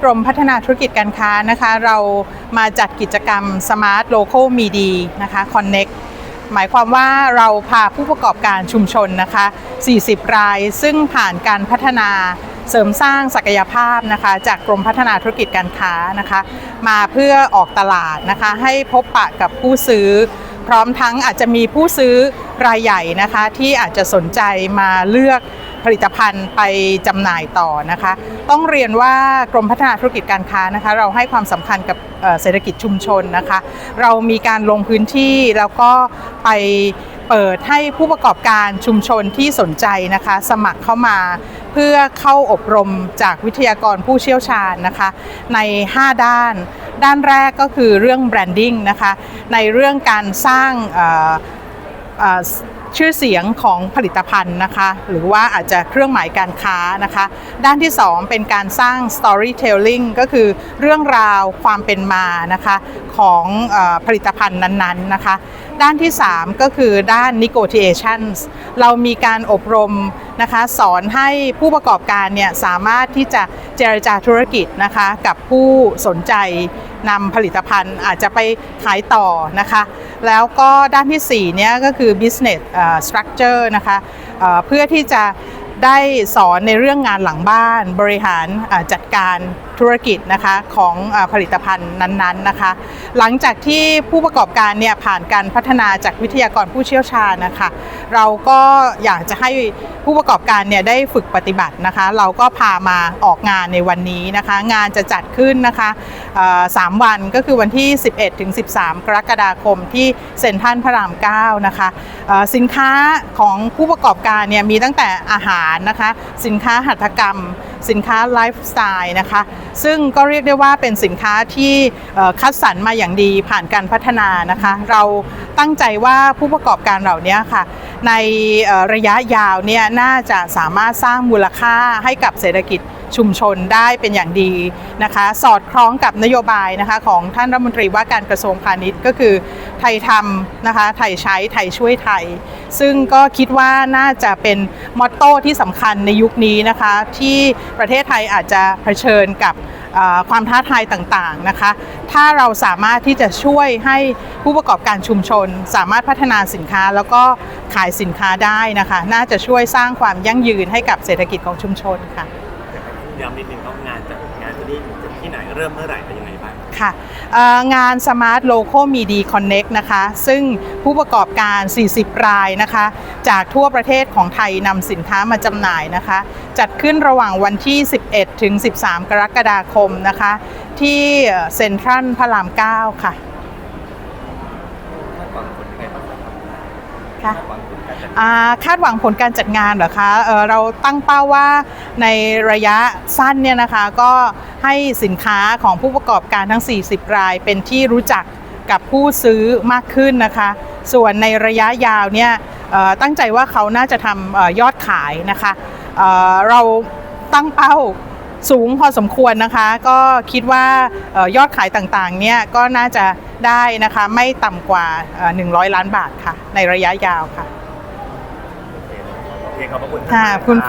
กรมพัฒนาธุรกิจการค้านะคะ เรามาจัดกิจกรรม Smart Local m e d i นะคะ Connect หมายความว่าเราพาผู้ประกอบการชุมชนนะคะ 40 ราย ซึ่งผ่านการพัฒนาเสริมสร้างศักยภาพนะคะ จากกรมพัฒนาธุรกิจการค้านะคะ มาเพื่อออกตลาดนะคะ ให้พบปะกับผู้ซื้อ พร้อมทั้งอาจจะมีผู้ซื้อรายใหญ่นะคะ ที่อาจจะสนใจมาเลือก ผลิตภัณฑ์ไปจำหน่ายต่อนะคะ ต้องเรียนว่ากรมพัฒนาธุรกิจการค้านะคะ เราให้ความสำคัญกับเศรษฐกิจชุมชนนะคะ เรามีการลงพื้นที่แล้วก็ไปเปิดให้ผู้ประกอบการชุมชนที่สนใจนะคะ สมัครเข้ามาเพื่อเข้าอบรมจากวิทยากรผู้เชี่ยวชาญนะคะ ใน 5 ด้าน ด้านแรกก็คือเรื่องแบรนดิ้งนะคะ ในเรื่องการสร้าง ชื่อเสียงของผลิตภัณฑ์นะคะ หรือว่าอาจจะเครื่องหมายการค้านะคะ ด้านที่ 2 เป็นการสร้าง storytelling ก็คือเรื่องราวความเป็นมานะคะของอผลิตภัณฑ์นั้นๆนะคะ ด้านที่ 3 ก็คือด้าน negotiations เรามีการอบรม นะคะ สอนให้ผู้ประกอบการเนี่ยสามารถที่จะเจรจาธุรกิจนะคะกับผู้สนใจนำผลิตภัณฑ์อาจจะไปขายต่อนะคะ แล้วก็ด้านที่4เนี่ยก็คือ business structure นะคะเพื่อที่จะได้สอนในเรื่องงานหลังบ้านบริหารจัดการธุรกิจนะคะของอผลิตภัณฑ์นั้นๆนะคะ หลังจากที่ผู้ประกอบการเนี่ยผ่านการพัฒนาจากวิทยากรผู้เชี่ยวชาญนะคะ เราก็อยากจะให้ผู้ประกอบการเนี่ยได้ฝึกปฏิบัตินะคะ เราก็พามาออกงานในวันนี้นะคะ งานจะจัดขึ้นนะคะสามวันก็คือวันที่ 11ถึง13 กรกฎาคมที่เซ็นทรัลพระราม 9 นะคะสินค้าของผู้ประกอบการเนี่ยมีตั้งแต่อาหารนะคะ สินค้าหัตถกรรม สินค้าไลฟ์สไตล์นะคะ ซึ่งก็เรียกได้ว่าเป็นสินค้าที่คัดสรรมาอย่างดีผ่านการพัฒนานะคะ เราตั้งใจว่าผู้ประกอบการเหล่านี้ค่ะ ในระยะยาวเนี่ยน่าจะสามารถสร้างมูลค่าให้กับเศรษฐกิจ ชุมชนได้เป็นอย่างดีนะคะ สอดคล้องกับนโยบายนะคะของท่านรัฐมนตรีว่าการกระทรวงพาณิชย์ก็คือไทยทำนะคะไทยใช้ไทยช่วยไทย ซึ่งก็คิดว่าน่าจะเป็นมอตโต้ที่สำคัญในยุคนี้นะคะที่ประเทศไทยอาจจะเผชิญกับความท้าทายต่างๆนะคะ ถ้าเราสามารถที่จะช่วยให้ผู้ประกอบการชุมชน สามารถพัฒนาสินค้าแล้วก็ขายสินค้าได้นะคะ น่าจะช่วยสร้างความยั่งยืนให้กับเศรษฐกิจของชุมชนค่ะ ย้ำนิดนึงว่างานจะงานที่นี่จะที่ไหนเริ่มเมื่อไหร่เป็นยังไงบ้าง ค่ะงาน Smart Local Media Connect นะคะ ซึ่งผู้ประกอบการ 40 รายนะคะ จากทั่วประเทศของไทยนำสินค้ามาจำหน่ายนะคะ จัดขึ้นระหว่างวันที่ 11 ถึง 13 กรกฎาคมนะคะ ที่เซ็นทรัลพระราม 9 ค่ะ ค่ะอ่าคาดหวังผลการจัดงานเหรอคะเอ่อเราตั้งเป้าว่าในระยะสั้นเนี่ยนะคะก็ให้สินค้าของผู้ประกอบการทั้ง 40 ราย เป็นที่รู้จักกับผู้ซื้อมากขึ้นนะคะ ส่วนในระยะยาวเนี่ยเอ่อตั้งใจว่าเขาน่าจะทำเอ่อยอดขายนะคะเอ่อเราตั้งเป้า สูงพอสมควรนะคะ ก็คิดว่าเอ่อยอดขายต่างๆเนี่ยก็น่าจะได้นะคะไม่ต่ำกว่าเอ่อ100 ล้านบาทค่ะ ในระยะยาวค่ะ โอเคขอบพระคุณค่ะมากคุณ